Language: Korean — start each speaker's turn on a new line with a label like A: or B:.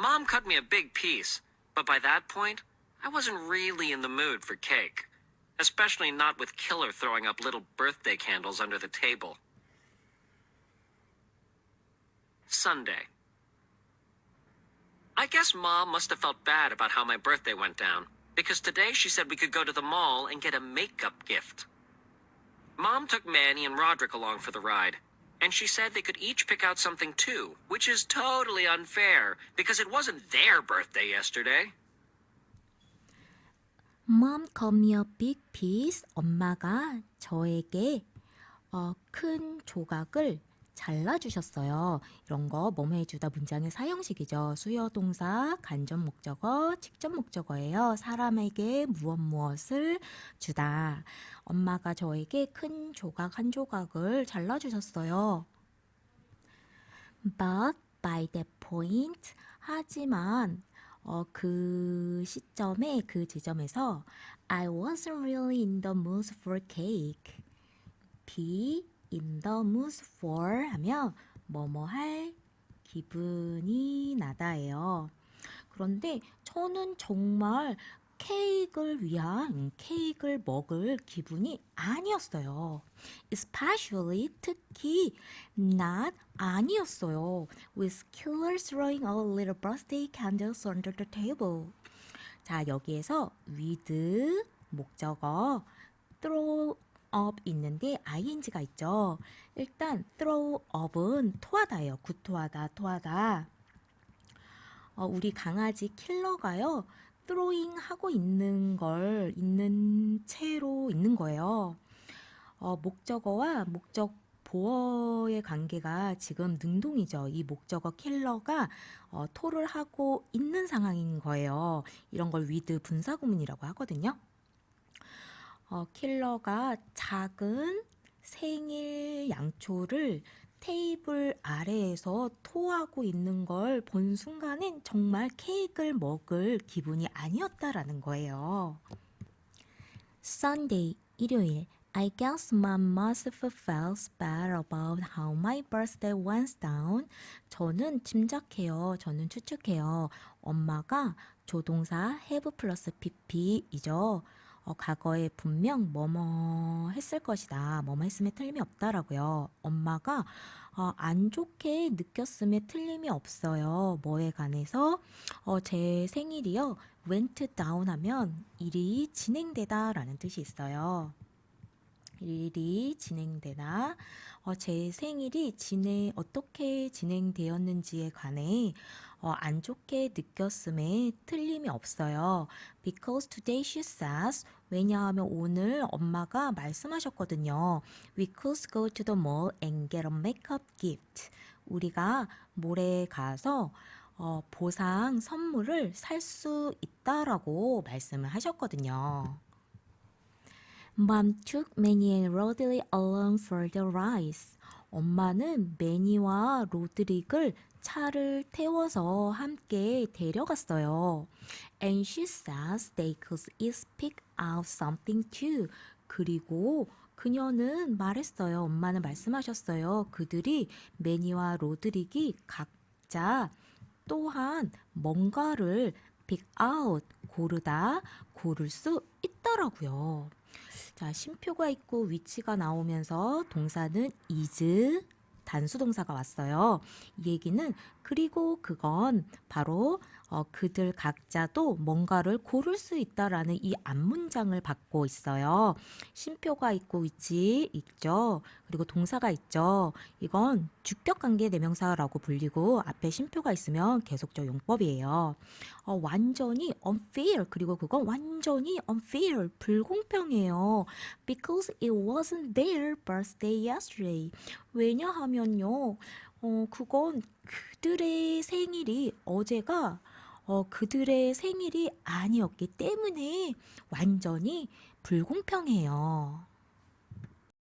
A: Mom cut me a big piece, but by that point, I wasn't really in the mood for cake. Especially not with Killer throwing up little birthday candles under the table. Sunday. I guess Mom must have felt bad about how my birthday went down, because today she said we could go to the mall and get a makeup gift. Mom took Manny and Roderick along for the ride, and she said they could each pick out something too, which is totally unfair, because it wasn't their birthday yesterday.
B: Mom cut me a big piece. 엄마가 저에게 어, 큰 조각을 잘라주셨어요. 이런 거 뭐뭐 해주다 문장의 사형식이죠. 수요 동사, 간접 목적어, 직접 목적어예요. 사람에게 무엇 무엇을 주다. 엄마가 저에게 큰 조각 한 조각을 잘라주셨어요. But by that point, 하지만 어, 그 시점에 그 지점에서 I wasn't really in the mood for cake. In the mood for 하면 뭐뭐 할 기분이 나다예요. 그런데 저는 정말 케이크를 위한 케이크를 먹을 기분이 아니었어요. Especially 특히 not 아니었어요. With killer throwing a little birthday candles under the table. 자 여기에서 with 목적어 throw up 있는데 ing가 있죠. 일단 throw up은 토하다예요. 구토하다, 토하다. 어, 우리 강아지 킬러가요. throwing 하고 있는 걸 있는 채로 있는 거예요. 어, 목적어와 목적 보어의 관계가 지금 능동이죠. 이 목적어 킬러가 어, 토를 하고 있는 상황인 거예요. 이런 걸 with 분사구문이라고 하거든요. 어, 킬러가 작은 생일 양초를 테이블 아래에서 토하고 있는 걸 본 순간엔 정말 케이크를 먹을 기분이 아니었다라는 거예요. Sunday, 일요일. I guess mom must felt bad about how my birthday went down. 저는 짐작해요. 저는 추측해요. 엄마가 조동사 have 플러스 pp이죠. 어, 과거에 분명 뭐뭐 했을 것이다. 뭐뭐 했음에 틀림이 없다라고요. 엄마가 어, 안 좋게 느꼈음에 틀림이 없어요. 뭐에 관해서 어, 제 생일이요. went down 하면 일이 진행되다라는 뜻이 있어요. 일이 진행되다. 어, 제 생일이 진행 어떻게 진행되었는지에 관해 어, 안 좋게 느꼈음에 틀림이 없어요. Because today she says 왜냐하면 오늘 엄마가 말씀하셨거든요. We could go to the mall and get a makeup gift. 우리가 몰에 가서 어, 보상 선물을 살 수 있다라고 말씀을 하셨거든요. Mom took Manny and Roderick along for the rides. 엄마는 매니와 로드릭을 차를 태워서 함께 데려갔어요. And she says they could each pick out something too. 그리고 그녀는 말했어요. 엄마는 말씀하셨어요. 그들이 매니와 로드릭이 각자 또한 뭔가를 pick out 고르다 고를 수 있더라고요. 자, 심표가 있고 위치가 나오면서 동사는 is 단수 동사가 왔어요. 이 얘기는 그리고 그건 바로 어, 그들 각자도 뭔가를 고를 수 있다라는 이 앞문장을 받고 있어요. 심표가 있고 위치 있죠. 그리고 동사가 있죠. 이건 주격 관계 대명사라고 불리고 앞에 심표가 있으면 계속적 용법이에요. 어, 완전히 unfair 그리고 그건 완전히 unfair 불공평해요. Because it wasn't their birthday yesterday. 왜냐하면요, 어, 그건 그들의 생일이 어제가 어, 그들의 생일이 아니었기 때문에 완전히 불공평해요.